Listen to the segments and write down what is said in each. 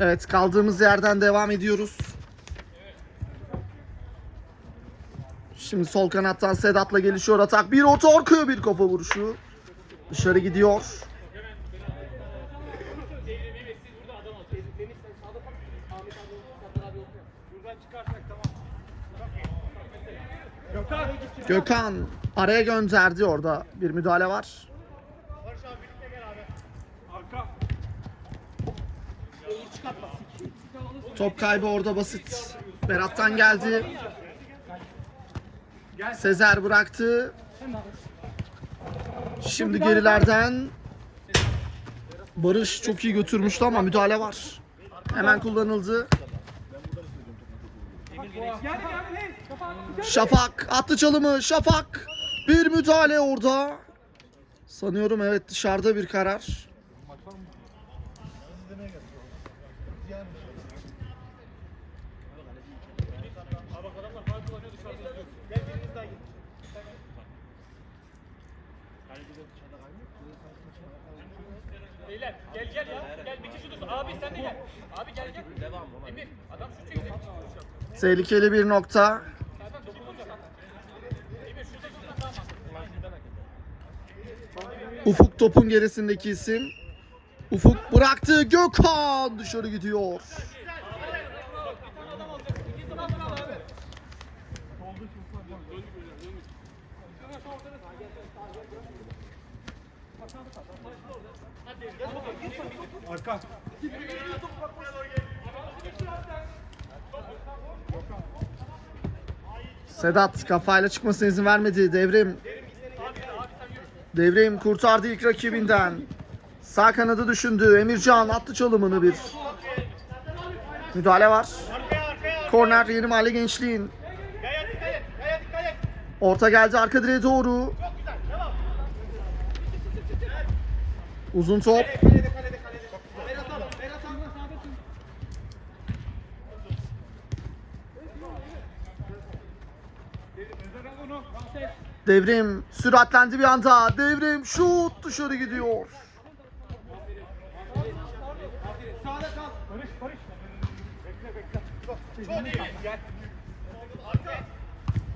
Evet kaldığımız yerden devam ediyoruz. Şimdi sol kanattan Sedat'la gelişiyor atak. Bir orta arkaya bir kafa vuruşu. Dışarı gidiyor. Gökhan araya gönderdi orada. Bir müdahale var. Top kaybı orada basit. Berat'tan geldi. Sezer bıraktı. Şimdi gerilerden Barış çok iyi götürmüştü ama müdahale var. Hemen kullanıldı. Şafak attı çalımı. Şafak bir müdahale orada. Sanıyorum evet dışarıda bir karar. Beyler gel gel ya. Gel bir kişi dursun. Abi sen de gel. Abi gel gel. Devam. Emir adam şut çekecek. Tehlikeli bir nokta. Ufuk topun gerisindeki isim. Ufuk bıraktı. Gökhan dışarı gidiyor. Sedat kafayla çıkmasına izin vermedi. Devrim. Devrim kurtardı ilk rakibinden. Sağ kanadı düşündü. Emircan attı çalımını bir. Müdahale var. Korner yeni mahalle gençliğin. Orta geldi arka direğe doğru. Uzun top. Kalede kalede kalede. Berat al. Berat al. Sağdasın. Devrim süratlendi bir anda. Devrim şut dışarı gidiyor.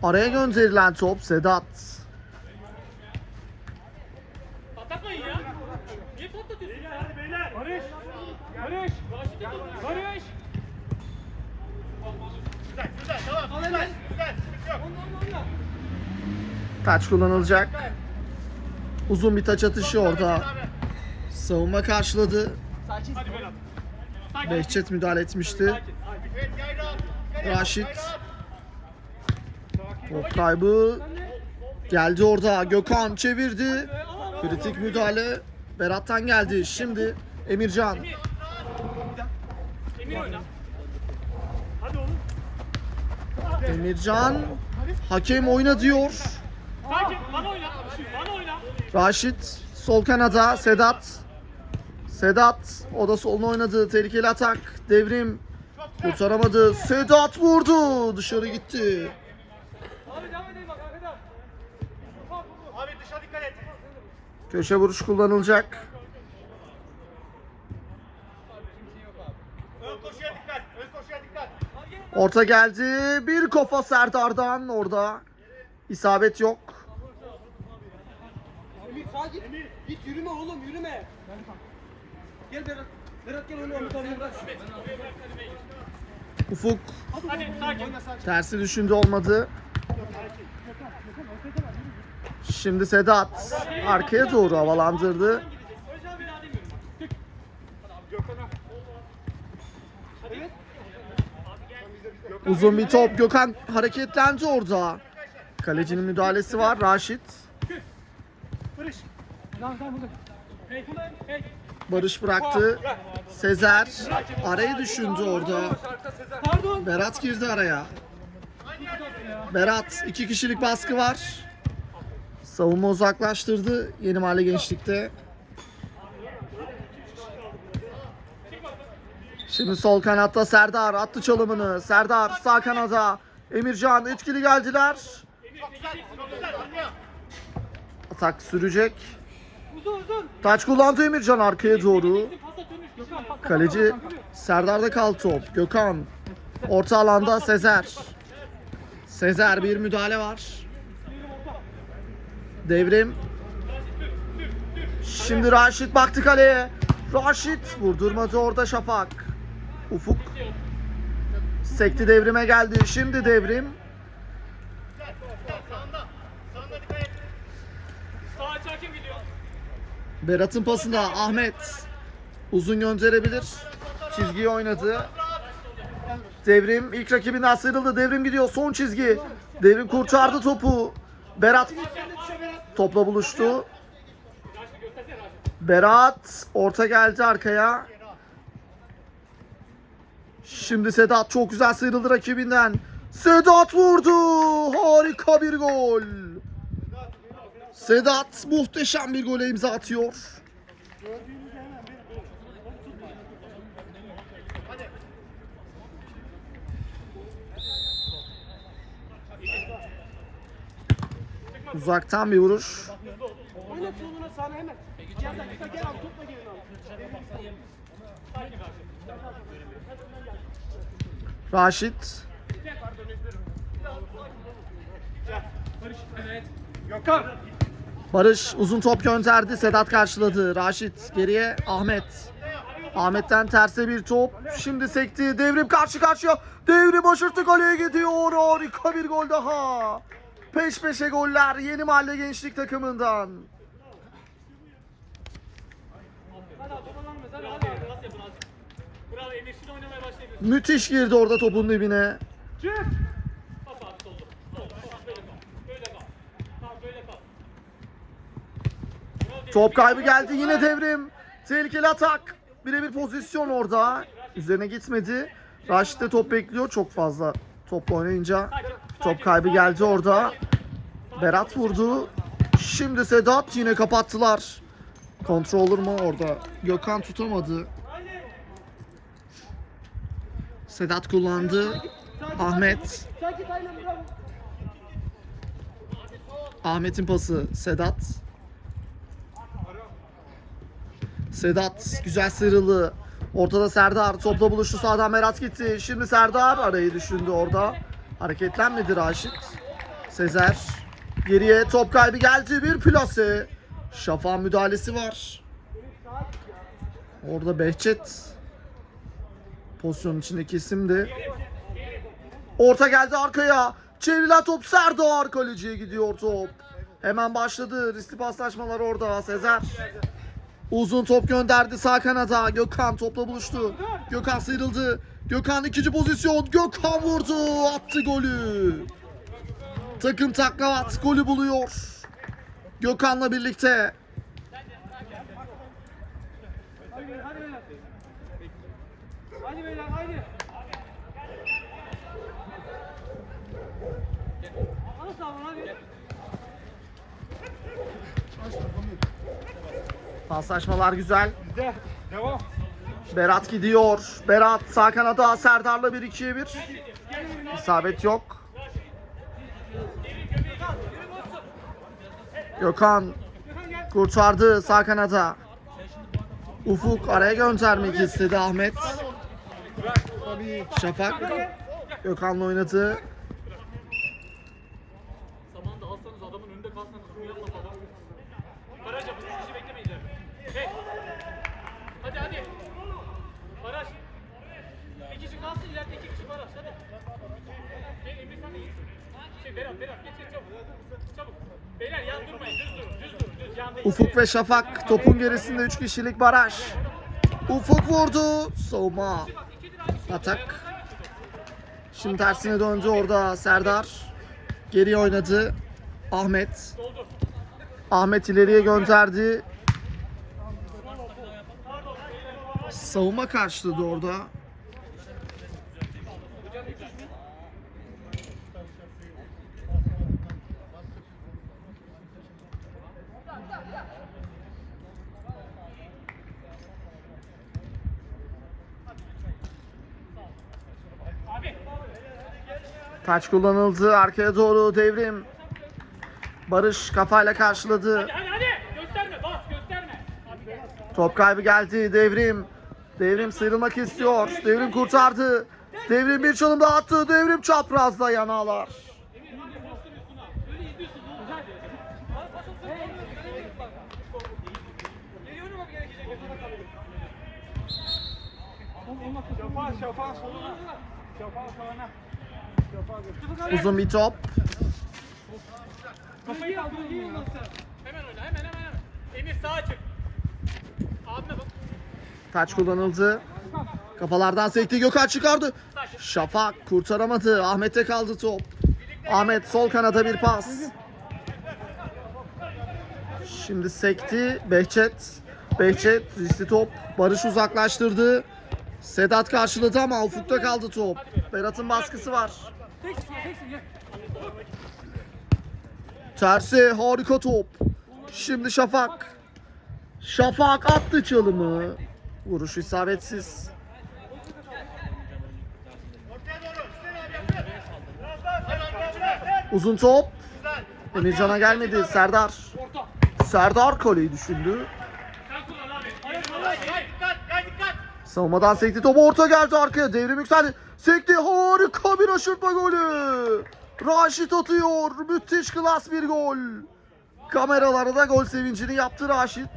Araya gönderilen top Sedat. Patlatmayın ya. Niye patlatıyorsun ya? Hadi beyler. Barış. Barış. Barış. Güzel güzel tamam. Güzel. Güzel. Sıkıntı yok. Taç kullanılacak. Uzun bir taç atışı orada. Savunma karşıladı. Hadi Berat. Behçet müdahale etmişti. Raşit. Top kaybı. Geldi orada. Gökhan çevirdi. Kritik müdahale. Berat'tan geldi. Şimdi Emircan. Emir oyna. Hadi oğlum. Emircan. Hakem oyna diyor. Sakin. Bana oyna. Bana oyna. Raşit sol kanada Sedat. Sedat o da soluna oynadı. Tehlikeli atak. Devrim kurtaramadı. Sedat vurdu. Dışarı gitti. Abi devam edelim bak arkada. Abi dışa dikkat et. Köşe vuruş kullanılacak. Orta geldi. Bir kafa Serdar'dan orada. İsabet yok. Emir sağa git. Git yürüme oğlum yürüme. Gel Berat. Berat gel bırak. Ufuk Hadi sakin. tersi düşündü olmadı. Şimdi Sedat arkaya doğru havalandırdı. Barış abi daha demiyorum. Tık. Gökhan'a. Uzun bir top. Gökhan hareketlendi orada. Kalecinin müdahalesi var. Raşit. Barış. Bıraktı. Sezer arayı düşündü orada. Berat girdi araya. Berat iki kişilik baskı var. Savunma uzaklaştırdı yeni mahalle gençlikte. Şimdi sol kanatta Serdar attı çalımını. Serdar sağ kanada. Emircan etkili geldiler. Atak sürecek. Taç kullandı Emircan arkaya doğru. Kaleci Serdar'da kaldı top. Gökhan. Orta alanda Sezer. Sezer bir müdahale var. Devrim. Şimdi Raşit baktı kaleye. Raşit vurdurmadı orada Şafak. Ufuk. Sekti devrime geldi. Şimdi devrim. Berat'ın pasında Ahmet. Uzun gönderebilir. Çizgiyi oynadı. Devrim ilk rakibinden sıyrıldı. Devrim gidiyor son çizgi. Devrim kurtardı topu. Berat topla buluştu. Berat orta geldi arkaya. Şimdi Sedat çok güzel sıyrıldı rakibinden. Sedat vurdu. Harika bir gol. Sedat muhteşem bir gole imza atıyor. Uzaktan bir vuruş. Oynat soluna sağına hemen. Yerden kısa gel abi topla gelin abi. Raşit. Barış uzun top gönderdi. Sedat karşıladı. Raşit geriye Ahmet. Ahmet'ten terse bir top. Şimdi sekti. Devrim karşı karşıya. Devrim aşırtı kaleye gidiyor. Harika bir gol daha. Peş peşe goller Yeni Mahalle Gençlik takımından. Hadi abi toparlanma. Hadi hadi. Pas yapın azıcık. Oynamaya başlayabilirsin. Müthiş girdi orada topun dibine. Çık. Pas abi solda. Sol. Tamam böyle kal. Böyle kal. Tamam böyle kal. Bravo Demir. Top kaybı geldi yine devrim. Tehlikeli atak. Birebir pozisyon orada. Üzerine gitmedi. Raşit de top bekliyor. Çok fazla topla oynayınca. Top kaybı geldi orada. Berat vurdu. Şimdi Sedat yine kapattılar. Kontrol olur mu orada? Gökhan tutamadı. Sedat kullandı. Ahmet. Ahmet'in pası Sedat. Sedat güzel sıyrıldı. Ortada Serdar topla buluştu sağdan Berat gitti. Şimdi Serdar arayı düşündü orada. Hareketlenmedi Raşit. Sezer geriye top kaybı geldi bir plase. Şafak'ın müdahalesi var. Orada Behçet pozisyonun içindeki isimdi. Orta geldi arkaya. Çevrilen top Serdar kaleciye gidiyor top. Hemen başladı. Riskli paslaşmalar orada. Sezer. Uzun top gönderdi sağ kanada. Gökhan topla buluştu. Gökhan sıyrıldı. Gökhan ikinci pozisyon. Gökhan vurdu. Attı golü. Takım taklavat golü buluyor. Gökhan'la birlikte. Hadi beyler hadi beyler. Hadi beyler hadi. Al sağına hadi. Paslaşmalar güzel. De. Devam. Berat gidiyor. Berat sağ kanada Serdar'la 1-2'ye 1. İsabet yok. Gökhan kurtardı sağ kanada. Ufuk araya göndermek istedi Ahmet. Şafak Gökhan'la oynadı. Zamanında alsanız adamın önünde kalsanız yapma falan. Baraj yapın. Üç kişi beklemeyin ileride. Hey. Hadi hadi. Baraj. Bir kişi kalsın ileride iki kişi baraj. Hadi. Gel Emre sen de git. Şey Berat Berat geç geç çabuk. Çabuk. Beyler yan durmayın. Düz durun. Düz durun. Düz yanda. Ufuk ve Şafak topun gerisinde 3 kişilik baraj. Ufuk vurdu. Soğuma. Atak. Şimdi tersine döndü orada Serdar. Geriye oynadı. Ahmet. Ahmet ileriye gönderdi. Savunma karşıladı orada. Taç kullanıldı. Arkaya doğru devrim. Barış kafayla karşıladı. Hadi hadi. Gösterme. Bas gösterme. Top kaybı geldi. Devrim. Devrim sıyrılmak istiyor. Devrim kurtardı. Devrim bir çalım daha attı. Devrim çaprazda yanağlar. Şafa şafa soluna. Şafa sağına. Uzun bir top. Kafayı kaldırın. Hemen oyna hemen hemen hemen. Emir sağa çık. Abime bak. Taç kullanıldı. Kafalardan sekti. Gökhan çıkardı. Şafak kurtaramadı. Ahmet'te kaldı top. Ahmet sol kanada bir pas. Şimdi sekti. Behçet. Behçet riskli top. Barış uzaklaştırdı. Sedat karşıladı ama ufukta kaldı top. Berat'ın baskısı var. Tersi harika top. Şimdi Şafak. Şafak attı çalımı. Vuruş isabetsiz. Uzun top. Emircan'a gelmedi. Serdar. Serdar kaleyi düşündü. Savunmadan sekti top orta geldi arkaya. Devrim yükseldi. Sekti harika bir aşırtma golü. Raşit atıyor. Müthiş klas bir gol. Kameralara da gol sevincini yaptı Raşit.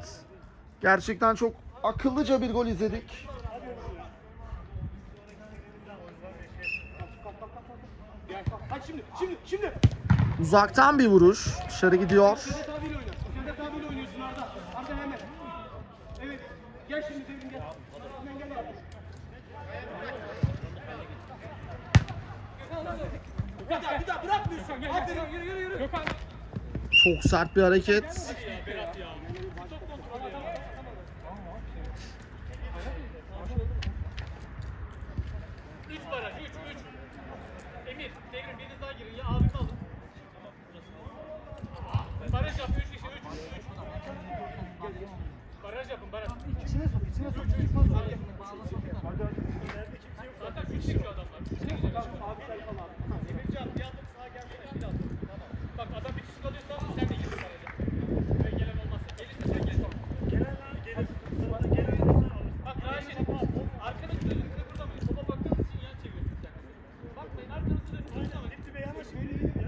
Gerçekten çok akıllıca bir gol izledik. Uzaktan bir vuruş. Dışarı gidiyor. Evet. Gel şimdi Devrim gel. Hemen gel abi. Bir daha, bir daha bırakmıyorsun. Aferin yürü yürü yürü. Gökhan. Çok sert bir hareket. Üç baraj, üç, üç. Emir, devrim biriniz daha girin ya abimi alın. Baraj yap, üç kişi, üç, üç. Baraj yapın, baraj. İçine sok, içine sok. Zaten üç kişi adamlar. Üç kişi Emircan bir adım sağa gelsene, bir adım. Tamam. Bak adam bir kişi kalıyorsa sen de gir baraja. Ve gelen olmazsa. Gelirse sen gel. Gelen gelir. Bak Raşit, arkanızı dönün, kıpırdamayın. Topa baktığınız için yan çeviriyorsun sen. Bakmayın, arkanızı dönün, kıpırdamayın.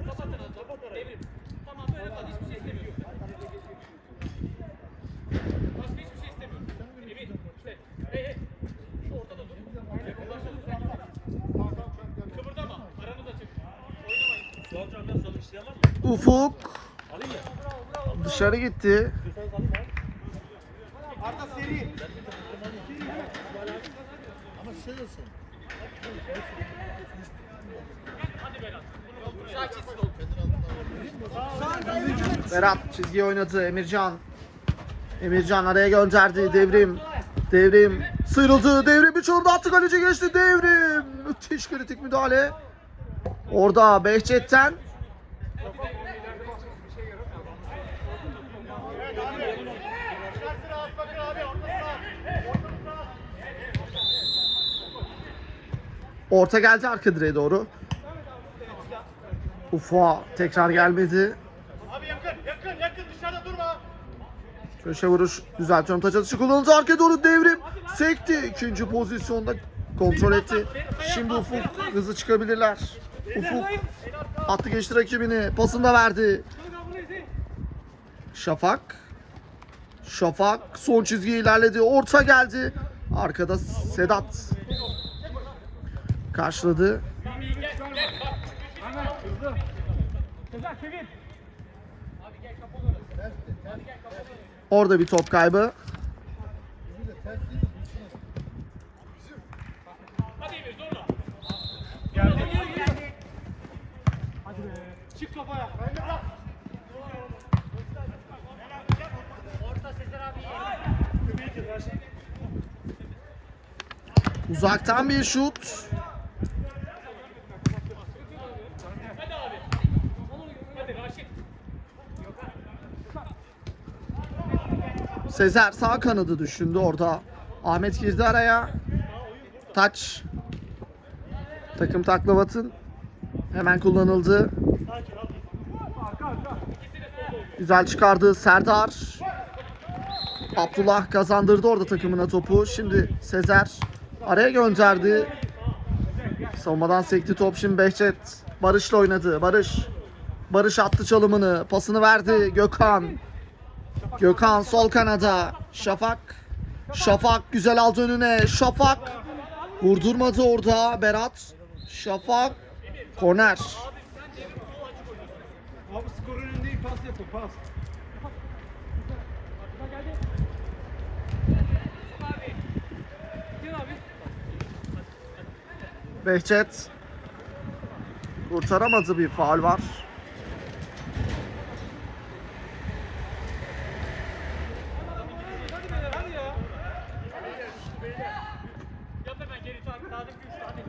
Kapatın az daha. Devrim. Tamam böyle kal, hiçbir şey istemiyorum. Başka hiçbir şey istemiyorum. Emir, işte. Hey hey. Şu ortada dur. Yakınlaşalım. Sen git. Kıpırdama, aranız açık. Oynamayın. Ufuk. Dışarı gitti. Arda seri. Hadi Berat. Sakin ol. Berat çizgiye oynadı. Emircan. Emircan araya gönderdi. Devrim. Devrim sıyrıldı. Devrim bir çalımda attı. Kaleci geçti. Devrim. Müthiş kritik müdahale. Orada Behçet'ten Orta geldi arka direğe doğru. Ufa tekrar gelmedi. Abi yakın, yakın, yakın. Dışarıda durma. Köşe vuruş düzeltiyorum. Taç atışı kullanıldı. Arkaya doğru devrim. Sekti. İkinci pozisyonda kontrol etti. Şimdi Ufuk hızlı çıkabilirler. Ufuk attı geçti rakibini. Pasını da verdi. Şafak. Şafak son çizgiye ilerledi. Orta geldi. Arkada Sedat. Karşıladı. Orada bir top kaybı. Uzaktan bir şut. Hadi abi. Hadi Raşit. Sezer sağ kanadı düşündü orada. Ahmet girdi araya. Taç. Takım taklavatın. Hemen kullanıldı. Güzel çıkardı Serdar. Abdullah kazandırdı orada takımına topu. Şimdi Sezer araya gönderdi. Savunmadan sekti top şimdi Behçet. Barış'la oynadı. Barış. Barış attı çalımını. Pasını verdi Gökhan. Gökhan sol kanada. Şafak. Şafak güzel aldı önüne. Şafak. Vurdurmadı orada Berat. Şafak. Korner. Abi skorun önünde pas yapın pas. Gel abi. Behçet. Kurtaramadı bir faul var. Hadi beyler hadi ya. Yap hemen geri tak. Sadık güç hadi.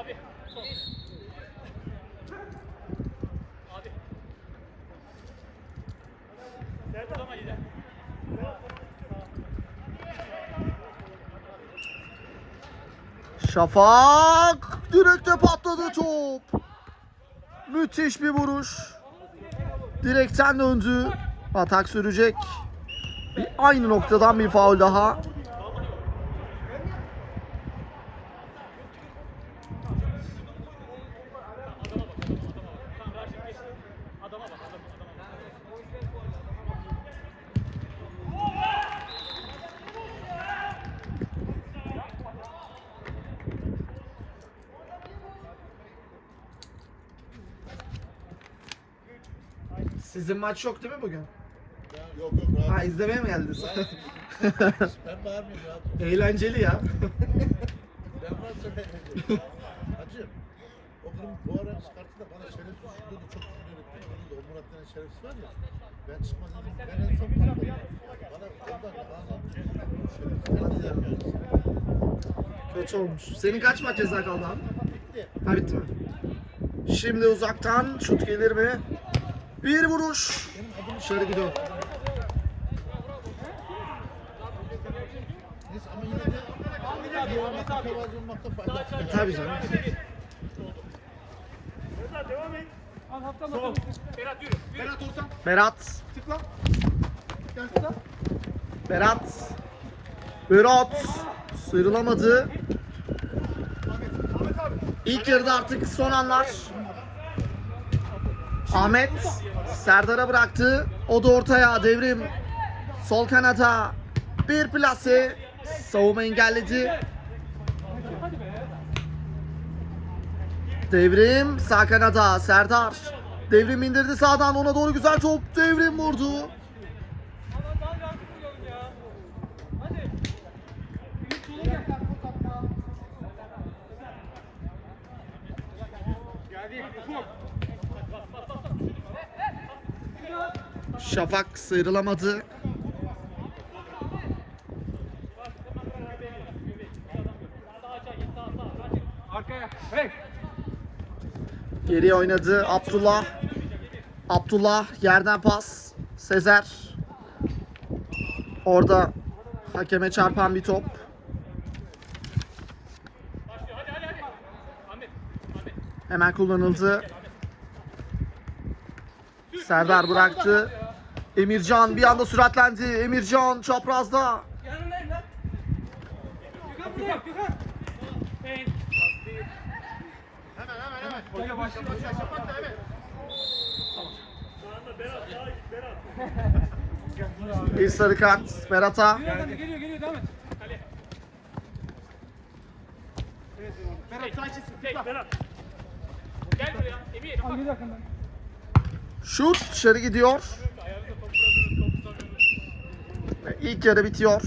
Abi. Sol. Abi. Serdar ama gider. Şafak direkte patladı top. Müthiş bir vuruş. Direkten döndü. Atak sürecek. Bir aynı noktadan bir faul daha. Sizin maç yok değil mi bugün? Yok yok rahat. Ha izlemeye mi geldiniz? Ben bağırmıyorum rahat. ol. Eğlenceli ya. Ben varsa ben Hacı. O gün bu ara çıkarttı da bana şerefsiz şurada da çok küfür etti. Da o Murat denen şerefsiz var ya. Ben çıkmaz dedim. Ben en son patladım. Bana ondan ağzım şerefsiz. Ben de yapmıyorum. Kötü olmuş. Senin kaç maç ceza kaldı abi? Bitti. Ha bitti mi? Şimdi uzaktan şut gelir mi? Bir vuruş. Dışarı gidiyor. E, tabii canım. Al hafta Sol. Berat yürü. Berat orta. Berat. Tıkla. Gel tıkla. Berat. Berat. Sıyrılamadı. İlk yarıda artık son anlar. Ahmet Serdar'a bıraktı. O da ortaya devrim. Sol kanata bir plase. Savunma engelledi. Devrim sağ kanada Serdar. Devrim indirdi sağdan ona doğru güzel top. Devrim vurdu. Geldi. Ufuk. Şafak sıyrılamadı. Sağ aşağı git sağ sağ. Raşit. Arkaya. Hey. Geriye oynadı Abdullah. Abdullah yerden pas. Sezer. Orada hakeme çarpan bir top. Hemen kullanıldı. Serdar bıraktı. Emircan bir anda süratlendi. Emircan çaprazda. Bir sarı kart Berat'a. Geliyor geliyor geliyor devam et. Kale. Evet. Berat sağ çizsin. Hey Tıkla. Berat. Gel buraya. Emir. Bak. Geliyor arkandan. Şut dışarı gidiyor. Ayağınızda top vuramıyoruz. Top tutamıyoruz. Ve İlk yarı bitiyor.